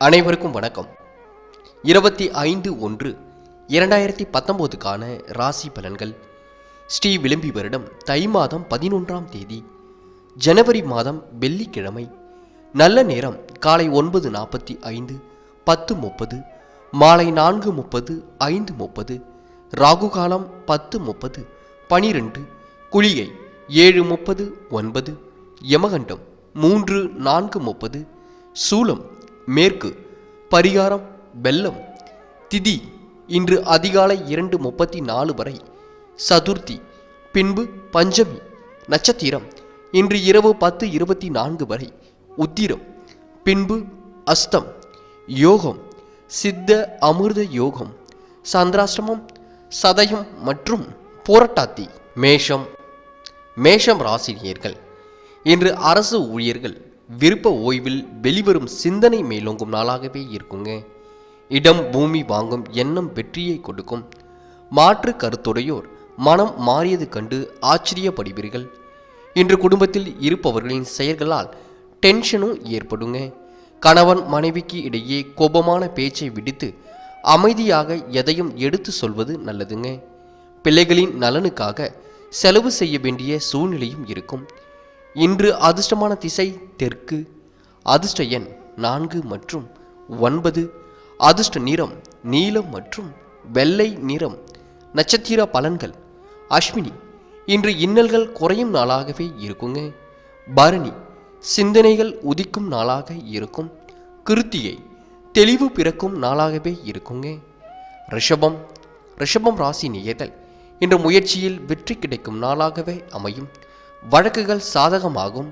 அனைவருக்கும் வணக்கம். இருபத்தி ஐந்து ஒன்று இரண்டாயிரத்தி பத்தொம்போதுக்கான ராசி பலன்கள். ஸ்ரீ விளம்பி வருடம் தை மாதம் பதினொன்றாம் தேதி. ஜனவரி மாதம் வெள்ளிக்கிழமை. நல்ல நேரம் காலை ஒன்பது நாற்பத்தி ஐந்து பத்து முப்பது மாலை நான்கு முப்பது ஐந்து முப்பது ராகுகாலம் பத்து முப்பது பனிரெண்டு குளிகை ஏழு முப்பது ஒன்பது யமகண்டம் மூன்று நான்கு முப்பது சூலம் மேற்கு பரிகாரம் வெள்ளம் திதி இன்று அதிகாலை இரண்டு முப்பத்தி நாலு வரை சதுர்த்தி பின்பு பஞ்சமி நட்சத்திரம் இன்று இரவு பத்து இருபத்தி நான்கு வரை உத்திரம் பின்பு அஸ்தம் யோகம் சித்த அமிர்த யோகம் சந்திராசிரமம் சதயம் மற்றும் போரட்டாத்தி மேஷம் மேஷம் ராசினியர்கள் இன்று அரசு ஊழியர்கள் விருப்ப ஓய்வில் வெளிவரும் சிந்தனை மேலோங்கும் நாளாகவே இருக்குங்க. இடம் பூமி வாங்கும் எண்ணம் வெற்றியை கொடுக்கும். மாற்று கருத்துடையோர் மனம் மாறியது கண்டு ஆச்சரியப்படுவீர்கள். இன்று குடும்பத்தில் இருப்பவர்களின் செயல்களால் டென்ஷனும் ஏற்படுங்க. கணவன் மனைவிக்கு இடையே கோபமான பேச்சை விடுத்து அமைதியாக எதையும் எடுத்து சொல்வது நல்லதுங்க. பிள்ளைகளின் நலனுக்காக செலவு செய்ய வேண்டிய சூழ்நிலையும் இருக்கும். இன்று அதிர்ஷ்டமான திசை தெற்கு. அதிர்ஷ்ட எண் நான்கு மற்றும் ஒன்பது. அதிர்ஷ்ட நிறம் நீலம் மற்றும் வெள்ளை நிறம். நட்சத்திர பலன்கள். அஸ்வினி இன்று இன்னல்கள் குறையும் நாளாகவே இருக்குங்க. பரணி சிந்தனைகள் உதிக்கும் நாளாக இருக்கும். கிருத்தியை தெளிவு பிறக்கும் நாளாகவே இருக்குங்க. ரிஷபம் ரிஷபம் ராசி நியதல் இன்று முயற்சியில் வெற்றி கிடைக்கும் நாளாகவே அமையும். வழக்குகள் சாதகமாகும்.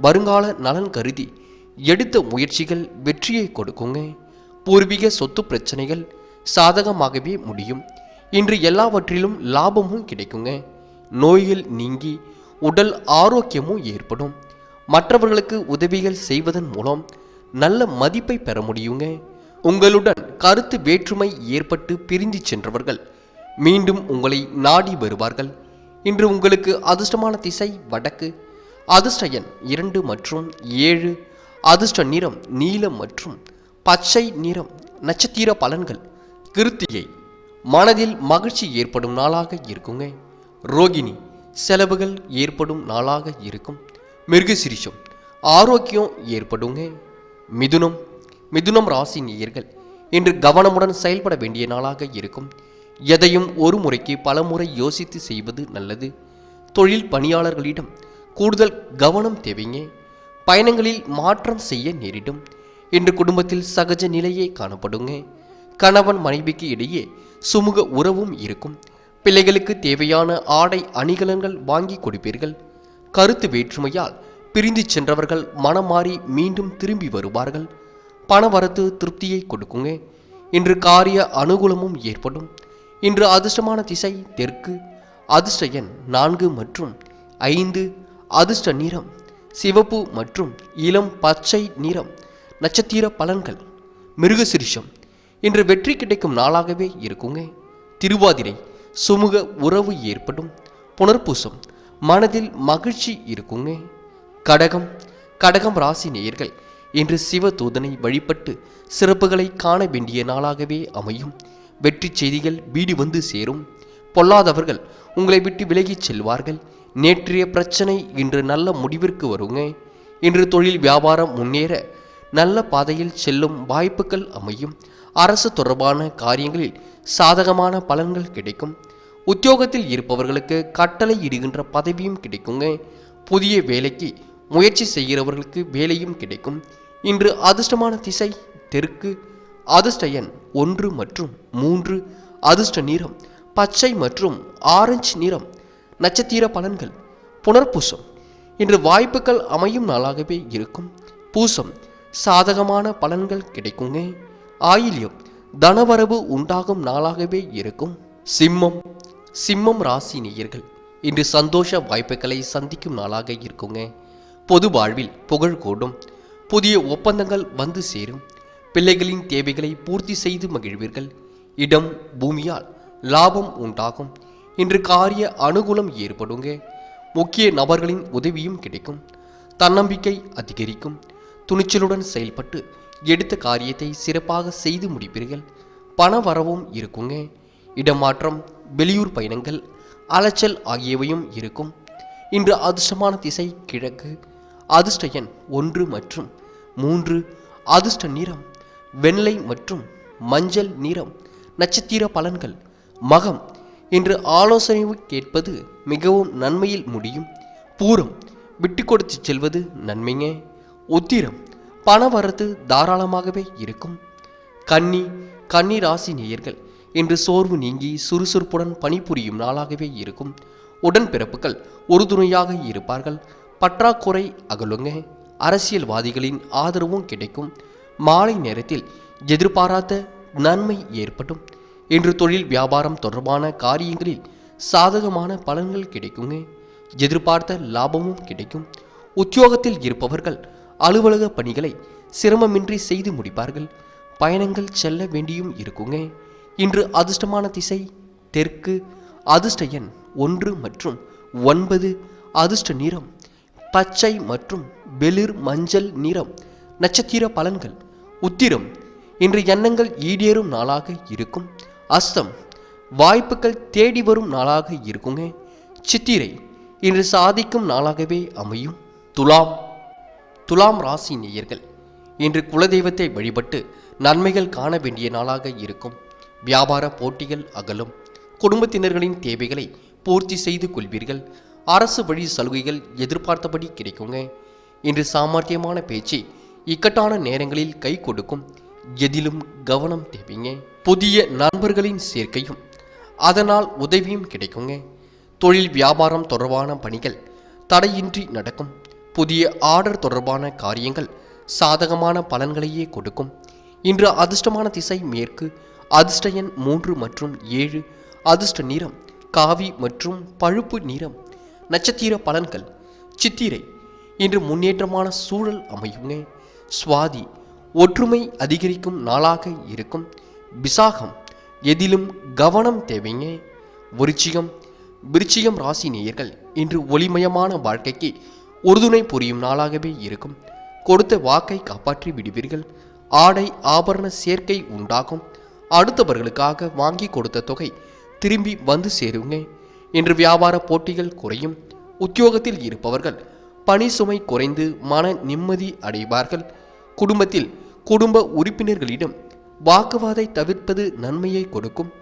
வருங்கால நலன் கருதி எடுத்த முயற்சிகள் வெற்றியை கொடுக்குங்க. பூர்வீக சொத்து பிரச்சனைகள் சாதகமாகவே முடியும். இன்று எல்லாவற்றிலும் லாபமும் கிடைக்குங்க. நோய்கள் நீங்கி உடல் ஆரோக்கியமும் ஏற்படும். மற்றவர்களுக்கு உதவிகள் செய்வதன் மூலம் நல்ல மதிப்பை பெற முடியுங்க. உங்களுடன் கருத்து வேற்றுமை ஏற்பட்டு பிரிந்து சென்றவர்கள் மீண்டும் உங்களை நாடி வருவார்கள். இன்று உங்களுக்கு அதிர்ஷ்டமான திசை வடக்கு. அதிர்ஷ்ட எண் இரண்டு மற்றும் ஏழு. அதிர்ஷ்ட நிறம் நீலம் மற்றும் பச்சை நிறம் நட்சத்திர பலன்கள். கிருத்திகை மனதில் மகிழ்ச்சி ஏற்படும் நாளாக இருக்குங்க. ரோகிணி செலவுகள் ஏற்படும் நாளாக இருக்கும். மிருகசிரிஷம் ஆரோக்கியம் ஏற்படுங்க. மிதுனம் மிதுனம் ராசி நேயர்கள் இன்று கவனமுடன் செயல்பட வேண்டிய நாளாக இருக்கும். எதையும் ஒரு முறைக்கு பல முறை யோசித்து செய்வது நல்லது. தொழில் பணியாளர்களிடம் கூடுதல் கவனம் தேவைங்க பயணங்களில் மாற்றம் செய்ய நேரிடும். இன்று குடும்பத்தில் சகஜ நிலையே காணப்படுங்க. கணவன் மனைவிக்கு இடையே சுமூக உறவும் இருக்கும். பிள்ளைகளுக்கு தேவையான ஆடை அணிகலன்கள் வாங்கி கொடுப்பீர்கள். கருத்து வேற்றுமையால் பிரிந்து சென்றவர்கள் மனம் மாறி மீண்டும் திரும்பி வருவார்கள். பணவரத்து திருப்தியை கொடுக்குங்க. இன்று காரிய அனுகூலமும் ஏற்படும். இன்று அதிர்ஷ்டமான திசை தெற்கு அதிர்ஷ்ட எண் நான்கு மற்றும் ஐந்து அதிர்ஷ்ட நிறம் சிவப்பு மற்றும் இளம் பச்சை நிறம் நட்சத்திர பலன்கள். மிருகசிரிஷம் இன்று வெற்றி கிடைக்கும் நாளாகவே இருக்குங்க. திருவாதிரை சுமூக உறவு ஏற்படும். புனர்பூசம் மனதில் மகிழ்ச்சி இருக்குங்க. கடகம் கடகம் ராசி நேயர்கள் இன்று சிவ தூதனை வழிபட்டு சிறப்புகளை காண வேண்டிய நாளாகவே அமையும். வெற்றி செய்திகள் வீடு வந்து சேரும். பொல்லாதவர்கள் உங்களை விட்டு விலகிச் செல்வார்கள். நேற்றைய பிரச்சனை இன்று நல்ல முடிவிற்கு வருங்க. இன்று தொழில் வியாபாரம் முன்னேற நல்ல பாதையில் செல்லும் வாய்ப்புகள் அமையும். அரசு தொடர்பான காரியங்களில் சாதகமான பலன்கள் கிடைக்கும். உத்தியோகத்தில் இருப்பவர்களுக்கு கட்டளை இடுகின்ற பதவியும் கிடைக்குங்க. புதிய வேலைக்கு முயற்சி செய்கிறவர்களுக்கு வேலையும் கிடைக்கும். இன்று அதிர்ஷ்டமான திசை தெற்கு அதிர்ஷ்ட எண் ஒன்று மற்றும் மூன்று. அதிர்ஷ்ட நிறம் பச்சை மற்றும் ஆரஞ்சு நிறம். நட்சத்திர பலன்கள் புனர்பூசம். இன்று வாய்ப்புகள் அமையும் நாளாகவே இருக்கும். பூசம் சாதகமான பலன்கள் கிடைக்குங்க. ஆயில்யம் தனவரவு உண்டாகும் நாளாகவே இருக்கும். சிம்மம் சிம்மம் ராசி நேயர்கள் இன்று சந்தோஷ வாய்ப்புகளை சந்திக்கும் நாளாக இருக்குங்க. பொது வாழ்வில் புகழ் கூடும். புதிய ஒப்பந்தங்கள் வந்து சேரும். பிள்ளைகளின் தேவைகளை பூர்த்தி செய்து மகிழ்வீர்கள். இடம் பூமியால் லாபம் உண்டாகும். இன்று காரிய அனுகூலம் ஏற்படுங்க. முக்கிய நபர்களின் உதவியும் கிடைக்கும். தன்னம்பிக்கை அதிகரிக்கும். துணிச்சலுடன் செயல்பட்டு எடுத்த காரியத்தை சிறப்பாக செய்து முடிப்பீர்கள். பண வரவும் இருக்குங்க. இடமாற்றம் வெளியூர் பயணங்கள் அலைச்சல் ஆகியவையும் இருக்கும். இன்று அதிர்ஷ்டமான திசை கிழக்கு. அதிர்ஷ்ட எண் ஒன்று மற்றும் மூன்று. அதிர்ஷ்ட நிறம் வெள்ளை மற்றும் மஞ்சள் நிறம் நட்சத்திர பலன்கள். மகம் என்று ஆலோசனை கேட்பது மிகவும் நன்மையில் முடியும். பூரம் விட்டு கொடுத்து செல்வது நன்மைங்க. உத்திரம் பண வரத்து தாராளமாகவே இருக்கும். கன்னி கன்னி ராசி நேயர்கள் என்று சோர்வு நீங்கி சுறுசுறுப்புடன் பணிபுரியும் நாளாகவே இருக்கும். உடன்பிறப்புகள் உறுதுணையாக இருப்பார்கள். பற்றாக்குறை அகலுங்க. அரசியல்வாதிகளின் ஆதரவும் கிடைக்கும். மாலை நேரத்தில் எதிர்பாராத நன்மை ஏற்படும் இன்று தொழில் வியாபாரம் தொடர்பான காரியங்களில் சாதகமான பலன்கள் கிடைக்குங்க. எதிர்பார்த்த லாபமும் கிடைக்கும். உத்தியோகத்தில் இருப்பவர்கள் அலுவலக பணிகளை சிரமமின்றி செய்து முடிப்பார்கள். பயணங்கள் செல்ல வேண்டியும் இருக்குங்க. இன்று அதிர்ஷ்டமான திசை தெற்கு அதிர்ஷ்ட எண் ஒன்று மற்றும் ஒன்பது அதிர்ஷ்ட நிறம் பச்சை மற்றும் வெளிர் மஞ்சள் நிறம் நட்சத்திர பலன்கள். உத்திரம் இன்று எண்ணங்கள் ஈடேறும் நாளாக இருக்கும். அஸ்தம் வாய்ப்புகள் தேடி வரும் நாளாக இருக்குங்க சித்திரை இன்று சாதிக்கும் நாளாகவே அமையும். துலாம் துலாம் ராசி நேயர்கள் இன்று குலதெய்வத்தை வழிபட்டு நன்மைகள் காண வேண்டிய நாளாக இருக்கும். வியாபார போட்டிகள் அகலும். குடும்பத்தினர்களின் தேவைகளை பூர்த்தி செய்து கொள்வீர்கள். அரசு வழி சலுகைகள் எதிர்பார்த்தபடி கிடைக்குங்க. இன்று சாமர்த்தியமான பேச்சு இக்கட்டான நேரங்களில் கை கொடுக்கும். எதிலும் கவனம் தேவைங்க. புதிய நண்பர்களின் சேர்க்கையும். அதனால் உதவியும் கிடைக்குங்க. தொழில் வியாபாரம் தொடர்பான பணிகள் தடையின்றி நடக்கும். புதிய ஆர்டர் தொடர்பான காரியங்கள் சாதகமான பலன்களையே கொடுக்கும். இன்று அதிர்ஷ்டமான திசை மேற்கு அதிர்ஷ்ட எண் மூன்று மற்றும் ஏழு அதிர்ஷ்ட நிறம் காவி மற்றும் பழுப்பு நிறம். நட்சத்திர பலன்கள் சித்திரை இன்று முன்னேற்றமான சூழல் அமையுங்க. சுவாதி ஒற்றுமை அதிகரிக்கும் நாளாக இருக்கும். விசாகம் எதிலும் கவனம் தேவைங்க. விருச்சிகம் விருச்சிகம் ராசி நேயர்கள் இன்று ஒளிமயமான வாழ்க்கைக்கு உறுதுணை புரியும் நாளாகவே இருக்கும். கொடுத்த வாக்கை காப்பாற்றி விடுவீர்கள். ஆடை ஆபரண சேர்க்கை உண்டாகும். அடுத்தவர்களுக்காக வாங்கி கொடுத்த தொகை திரும்பி வந்து சேருங்க. இன்று வியாபார போட்டிகள் குறையும். உத்தியோகத்தில் இருப்பவர்கள் பணி சுமை குறைந்து மன நிம்மதி அடைவார்கள். குடும்பத்தில் குடும்ப உறுப்பினர்களிடம் வாக்குவாதை தவிர்ப்பது நன்மையை கொடுக்கும்.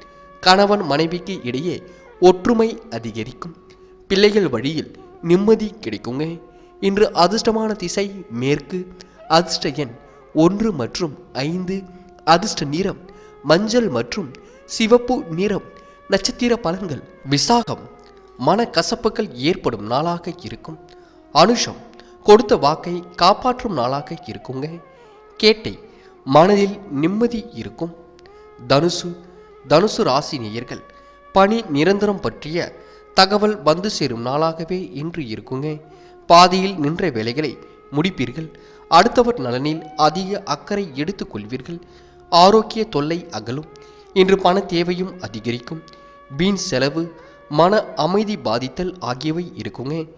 கணவன் மனைவிக்கு இடையே ஒற்றுமை அதிகரிக்கும். பிள்ளைகள் வழியில் நிம்மதி கிடைக்குங்க. இன்று அதிர்ஷ்டமான திசை மேற்கு. அதிர்ஷ்ட எண் ஒன்று மற்றும் ஐந்து. அதிர்ஷ்ட நிறம் மஞ்சள் மற்றும் சிவப்பு நிறம். நட்சத்திர பலன்கள் விசாகம். மனக்கசப்புகள் ஏற்படும் நாளாக இருக்கும். அனுஷம் கொடுத்த வாக்கை காப்பாற்றும் நாளாக இருக்குங்க. கேட்டை மனதில் நிம்மதி இருக்கும். தனுசு தனுசு ராசி நேயர்கள் பணி நிரந்தரம் பற்றிய தகவல் வந்து சேரும் நாளாகவே இன்று இருக்குங்க. பாதியில் நின்ற வேலைகளை முடிப்பீர்கள். அடுத்தவர் நலனில் அதிக அக்கறை எடுத்துக் கொள்வீர்கள். ஆரோக்கிய தொல்லை அகலும். இன்று பண தேவையும் அதிகரிக்கும். வீண் செலவு மன அமைதி பாதித்தல் ஆகியவை இருக்குங்க.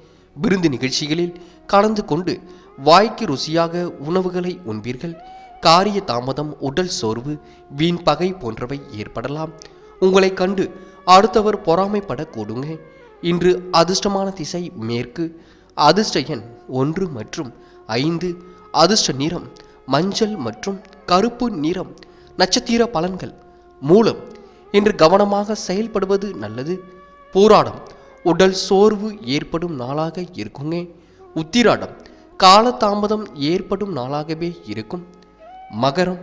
விருந்து நிகழ்ச்சிகளில் கலந்து கொண்டு வாய்க்கு ருசியாக உணவுகளை உண்பீர்கள். காரிய தாமதம் உடல் சோர்வு வீண் பகை போன்றவை ஏற்படலாம். உங்களை கண்டு அடுத்தவர் பொறாமைப்படக்கூடுங்க இன்று அதிர்ஷ்டமான திசை மேற்கு. அதிர்ஷ்ட எண் ஒன்று மற்றும் ஐந்து. அதிர்ஷ்ட நிறம் மஞ்சள் மற்றும் கருப்பு நிறம். நட்சத்திர பலன்கள் மூலம் இன்று கவனமாக செயல்படுவது நல்லது. போராடம் உடல் சோர்வு ஏற்படும் நாளாக இருக்குங்க. உத்திராடம் காலதாமதம் ஏற்படும் நாளாகவே இருக்கும். மகரம்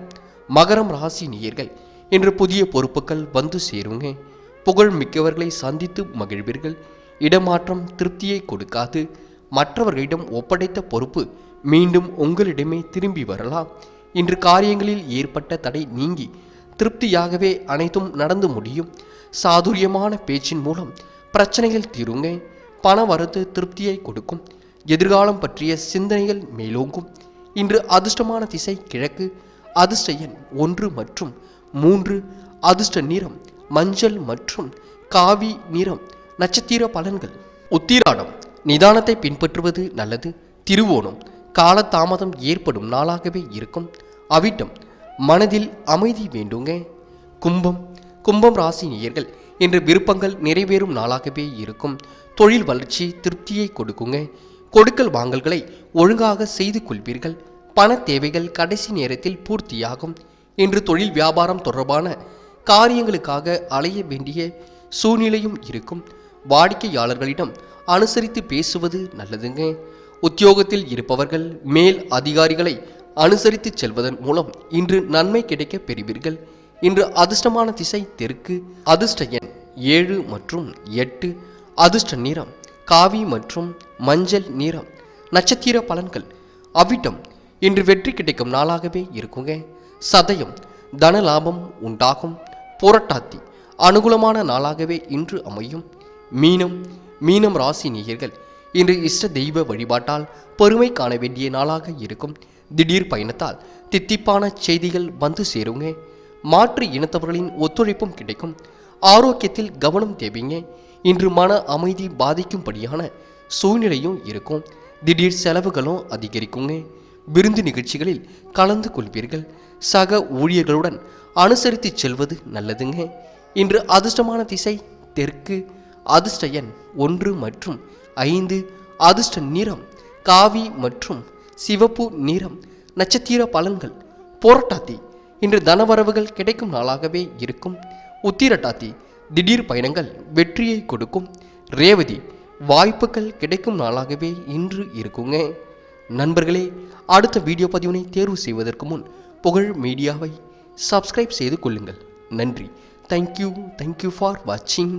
மகரம் ராசி நேயர்கள் இன்று புதிய பொறுப்புகள் வந்து சேருங்க. புகழ் மிக்கவர்களை சந்தித்து மகிழ்வீர்கள். இடமாற்றம் திருப்தியை கொடுக்காது. மற்றவர்களிடம் ஒப்படைத்த பொறுப்பு மீண்டும் உங்களிடமே திரும்பி வரலாம். இன்று காரியங்களில் ஏற்பட்ட தடை நீங்கி திருப்தியாகவே அனைத்தும் நடந்து முடியும். சாதுரியமான பேச்சின் மூலம் பிரச்சனைகள் தீருங்க. பண வரத்து திருப்தியை கொடுக்கும். எதிர்காலம் பற்றிய சிந்தனைகள் மேலோங்கும். இன்று அதிர்ஷ்டமான திசை கிழக்கு. அதிர்ஷ்ட எண் ஒன்று மற்றும் மூன்று. அதிர்ஷ்ட நிறம் மஞ்சள் மற்றும் காவி நிறம். நட்சத்திர பலன்கள். உத்திராடம் நிதானத்தை பின்பற்றுவது நல்லது. திருவோணம் காலதாமதம் ஏற்படும் நாளாகவே இருக்கும். அவிட்டம் மனதில் அமைதி வேண்டுங்க. கும்பம் கும்பம் ராசி நேயர்கள் இன்று விருப்பங்கள் நிறைவேறும் நாளாகவே இருக்கும். தொழில் வளர்ச்சி திருப்தியை கொடுக்குங்க. கொடுக்கல் வாங்கல்களை ஒழுங்காக செய்து கொள்வீர்கள். பண தேவைகள் கடைசி நேரத்தில் பூர்த்தியாகும். இன்று தொழில் வியாபாரம் தொடர்பான காரியங்களுக்காக அலைய வேண்டிய சூழ்நிலையும் இருக்கும். வாடிக்கையாளர்களிடம் அனுசரித்து பேசுவது நல்லதுங்க. உத்தியோகத்தில் இருப்பவர்கள் மேல் அதிகாரிகளை அனுசரித்து செல்வதன் மூலம் இன்று நன்மை கிடைக்க பெறுவீர்கள். இன்று அதிர்ஷ்டமான திசை தெற்கு அதிர்ஷ்ட எண் ஏழு மற்றும் எட்டு அதிர்ஷ்ட நிறம் காவி மற்றும் மஞ்சள் நிறம் நட்சத்திர பலன்கள். அவிட்டம் இன்று வெற்றி கிடைக்கும் நாளாகவே இருக்குங்க. சதயம் தன லாபம் உண்டாகும். புரட்டாத்தி அனுகூலமான நாளாகவே இன்று அமையும். மீனம் மீனம் ராசி நேயர்கள் இன்று இஷ்ட தெய்வ வழிபாட்டால் பெருமை காண வேண்டிய நாளாக இருக்கும். திடீர் பயணத்தால் தித்திப்பான செய்திகள் வந்து சேருங்க. மாற்று இனத்தவர்களின் ஒத்துழைப்பும் கிடைக்கும். ஆரோக்கியத்தில் கவனம் தேவைங்க. இன்று மன அமைதி பாதிக்கும்படியான சூழ்நிலையும் இருக்கும். திடீர் செலவுகளும் அதிகரிக்குங்க. விருந்து நிகழ்ச்சிகளில் கலந்து கொள்வீர்கள். சக ஊழியர்களுடன் அனுசரித்து செல்வது நல்லதுங்க. இன்று அதிர்ஷ்டமான திசை தெற்கு. அதிர்ஷ்ட எண் ஒன்று மற்றும் ஐந்து. அதிர்ஷ்ட நிறம் காவி மற்றும் சிவப்பு நிறம். நட்சத்திர பலன்கள் போராட்டாத்தி இன்று தனவரவுகள் கிடைக்கும் நாளாகவே இருக்கும். உத்திரட்டாத்தி திடீர் பயணங்கள் வெற்றியை கொடுக்கும். ரேவதி வாய்ப்புகள் கிடைக்கும் நாளாகவே இன்று இருக்குங்க. நண்பர்களே அடுத்த வீடியோ பதிவினை தேர்வு செய்வதற்கு முன் புகழ் மீடியாவை சப்ஸ்கிரைப் செய்து கொள்ளுங்கள். நன்றி. தேங்க்யூ தேங்க்யூ ஃபார் வாட்சிங்